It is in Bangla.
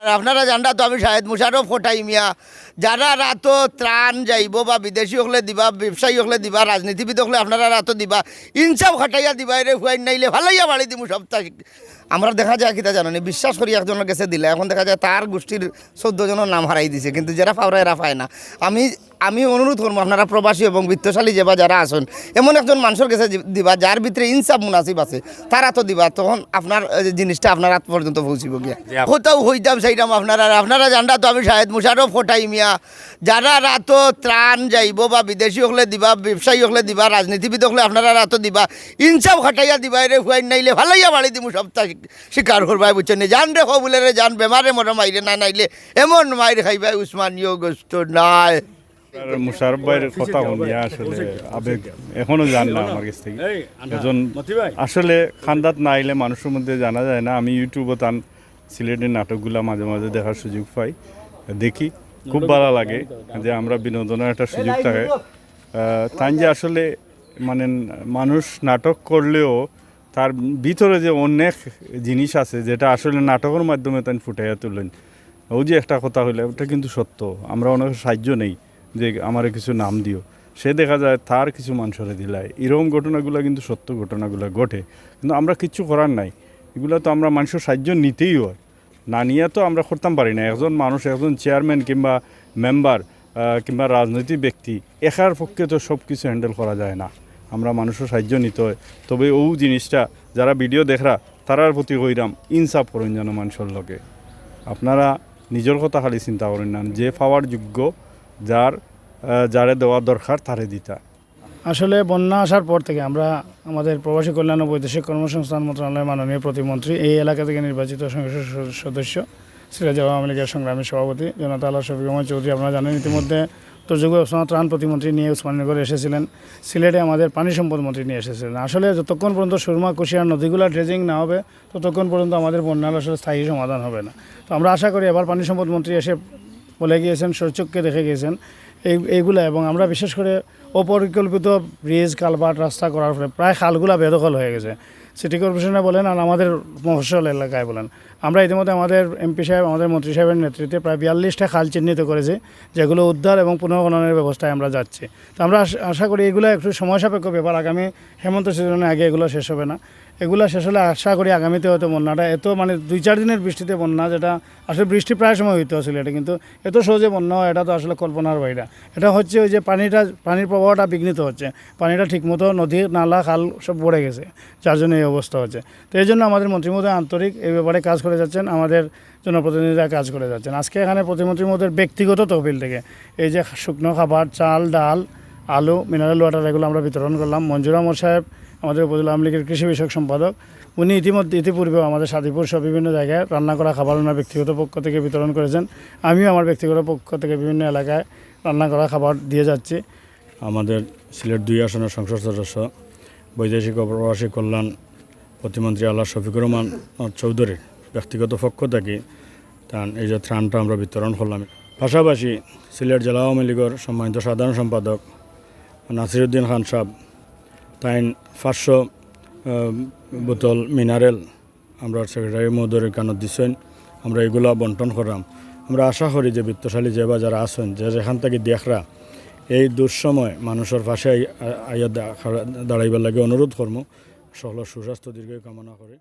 আপনারা জানা তো আমি শাহেদ মুশারফ, ফটাই মিয়া। যারা রাত ত্রাণ যাইব বা বিদেশি হলে দিবা, ব্যবসায়ী হলে দিবা, রাজনীতিবিদ হলে আপনারা রাত দিবা, ইনসাফ খাটাইয়া দিবা, এর হুয়াই নাইলে ভালাইয়া বাড়ি দিব সপ্তাহ। আমরা দেখা যায় কিতা জানি বিশ্বাস করি একজনের কাছে দিলে এখন দেখা যায় তার গোষ্ঠীর চোদ্দ জনের নাম হারাই দিছে কিন্তু যারা পাওরা এরা পায় না। আমি আমি অনুরোধ করব আপনারা প্রবাসী এবং বিত্তশালী যেবা যারা আছেন এমন একজন মানুষের কাছে দিবা যার ভিতরে ইনসাফ মুনাসিব আছে তারা তো দিবা তখন আপনার জিনিসটা আপনার হাত পর্যন্ত পৌঁছিব গিয়া। কোথাও হইতাম সেইটাম আপনারা আপনারা জানরা তো আমি শাহেদ মুশারফ ফটাই মিয়া। যারা রাত ত্রাণ যাইব বা বিদেশি হলে দিবা ব্যবসায়ী হলে দিবা রাজনীতিবিদ হলে আপনারা রাত দিবা ইনসাফ খাটাইয়া দিবা রে হুয়াই নাইলে ভালাইয়া বাড়ি দিমু সপ্তাহ স্বীকার করবাই বুঝছেন জান রে বলে রে জান বেমারে মরে মাইরে না নাইলে এমন মাইর খাইবাই উসমানীয় গোস্ত নাই। আর মুশারফ ভাইয়ের কথা শুনিয়া আসলে আবেগ এখনও জান না আমার কাছ থেকে। একজন আসলে খান্দাত না আইলে মানুষের মধ্যে জানা যায় না আমি ইউটিউবে তান সিলেটের নাটকগুলা মাঝে মাঝে দেখার সুযোগ পাই দেখি। খুব ভালো লাগে যে আমরা বিনোদনের একটা সুযোগ থাকে। তাই যে আসলে মানে মানুষ নাটক করলেও তার ভিতরে যে অনেক জিনিস আছে, যেটা আসলে নাটকের মাধ্যমে তাই ফুটাইয়া তুলেন, ও যে একটা কথা হইলে, ওটা কিন্তু সত্য। আমরা অনেক সাহায্য নেই যে আমার কিছু নাম দিও। সে দেখা যায় তার কিছু মানুষরে দিলায়। এরকম ঘটনাগুলো কিন্তু সত্য ঘটনাগুলো ঘটে। কিন্তু আমরা কিচ্ছু করার নাই। এগুলো তো আমরা মানুষের সাহায্য নিতেই হয়। না নিয়ে তো আমরা করতাম পারি না। একজন মানুষ, একজন চেয়ারম্যান কিংবা মেম্বার কিংবা রাজনৈতিক ব্যক্তি, একার পক্ষে তো সব কিছু হ্যান্ডেল করা যায় না। আমরা মানুষের সাহায্য নিতে হয়। তবে ও জিনিসটা যারা ভিডিও দেখরা, তারার প্রতি কইরাম, ইনসাফ করুন যেন মানুষের লগে। আপনারা নিজের কথা খালি চিন্তা করেন না, যে পাওয়ার যোগ্য, যার যারে দেওয়া দরকার তারে দিতা। আসলে বন্যা আসার পর থেকে আমরা আমাদের প্রবাসী কল্যাণ ও বৈদেশিক কর্মসংস্থান মন্ত্রণালয়ের মাননীয় প্রতিমন্ত্রী এই এলাকা থেকে নির্বাচিত সংসদ সদস্য সিরাজ আওয়ামী লীগের সংগ্রামী সভাপতি জনতা আল্লাহ শফিক চৌধুরী। আপনারা জানেন ইতিমধ্যে দুর্যোগ ব্যবস্থাপনা ত্রাণ প্রতিমন্ত্রী নিয়ে উসমাননগর এসেছিলেন। সিলেটে আমাদের পানি সম্পদ মন্ত্রী নিয়ে এসেছিলেন। আসলে যতক্ষণ পর্যন্ত সুরমা, কুশিয়ার নদীগুলো ড্রেজিং না হবে, ততক্ষণ পর্যন্ত আমাদের বন্যার আসলে স্থায়ী সমাধান হবে না। তো আমরা আশা করি এবার পানি সম্পদ মন্ত্রী এসে বলে গিয়েছেন সচক্ষে দেখে গিয়েছেন। এই, এইগুলা এবং আমরা বিশেষ করে অপরিকল্পিত ব্রিজ কালভার্ট রাস্তা করার ফলে প্রায় খালগুলা বেদখল হয়ে গেছে। সিটি কর্পোরেশনে বলেন আর আমাদের মফস্বল এলাকায় বলেন। আমরা ইতিমধ্যে আমাদের এমপি সাহেব, আমাদের মন্ত্রী সাহেবের নেতৃত্বে প্রায় বিয়াল্লিশটা খাল চিহ্নিত করেছি, যেগুলো উদ্ধার এবং পুনর্গণনের ব্যবস্থায় আমরা যাচ্ছি। তো আমরা আশা করি এগুলো একটু সময় সাপেক্ষ ব্যাপার। আগামী হেমন্ত সিজনের আগে এগুলো শেষ হবে না। এগুলো শেষ হলে আশা করি আগামীতে হয়তো বন্যাটা এত মানে দুই চার দিনের বৃষ্টিতে বন্যা যেটা আসলে বৃষ্টি প্রায় সময় হইতে ছিল এটা কিন্তু এত সহজে বন্যা হয়, এটা তো আসলে কল্পনার বাইরে। এটা হচ্ছে ওই যে পানিটা, পানির প্রবাহটা বিঘ্নিত হচ্ছে। পানিটা ঠিকমতো নদী, নালা, খাল সব পড়ে গেছে। যার জন্য এই অবস্থা হচ্ছে। তো এই জন্য আমাদের মন্ত্রী মধ্যে আন্তরিক এই ব্যাপারে কাজ করে যাচ্ছেন, আমাদের জনপ্রতিনিধিরা কাজ করে যাচ্ছেন। আজকে এখানে প্রতিমন্ত্রী মহোদয়ের ব্যক্তিগত তহবিল থেকে, এই যে শুকনো খাবার, চাল, ডাল, আলু মিনারেল ওয়াটার এগুলো আমরা বিতরণ করলাম। মঞ্জুর আহমদ সাহেব, আমাদের উপজেলা আওয়ামী লীগের কৃষি বিষয়ক সম্পাদক, উনি ইতিমধ্যে ইতিপূর্বেও আমাদের সাদিপুর সহ বিভিন্ন জায়গায় রান্না করা খাবার ওনার ব্যক্তিগত পক্ষ থেকে বিতরণ করেছেন। আমিও আমার ব্যক্তিগত পক্ষ থেকে বিভিন্ন এলাকায় রান্না করা খাবার দিয়ে যাচ্ছি। আমাদের সিলেট দুই আসনের সংসদ সদস্য, বৈদেশিক প্রবাসী কল্যাণ প্রতিমন্ত্রী আল্লাহ শফিকুর রহমান চৌধুরীর ব্যক্তিগত পক্ষ থেকে তার এই যে ত্রাণটা আমরা বিতরণ করলাম। পাশাপাশি সিলেট জেলা আওয়ামী লীগের সম্মানিত সাধারণ সম্পাদক নাসিরুদ্দিন খান সাহেব তাই পাঁচশো বোতল মিনারেল আমরা সেক্রেটারি মহোদয়ের কানত দিচ্ছেন আমরা এগুলো বন্টন করলাম। আমরা আশা করি যে বৃত্তশালী যে বা যারা আছেন, যে যেখান থেকে দেখরা, এই দুঃসময় মানুষের পাশে আই- আইয়া দাঁড়াইবার লাগে অনুরোধ করব সকলের সুস্বাস্থ্য দীর্ঘ কামনা করে।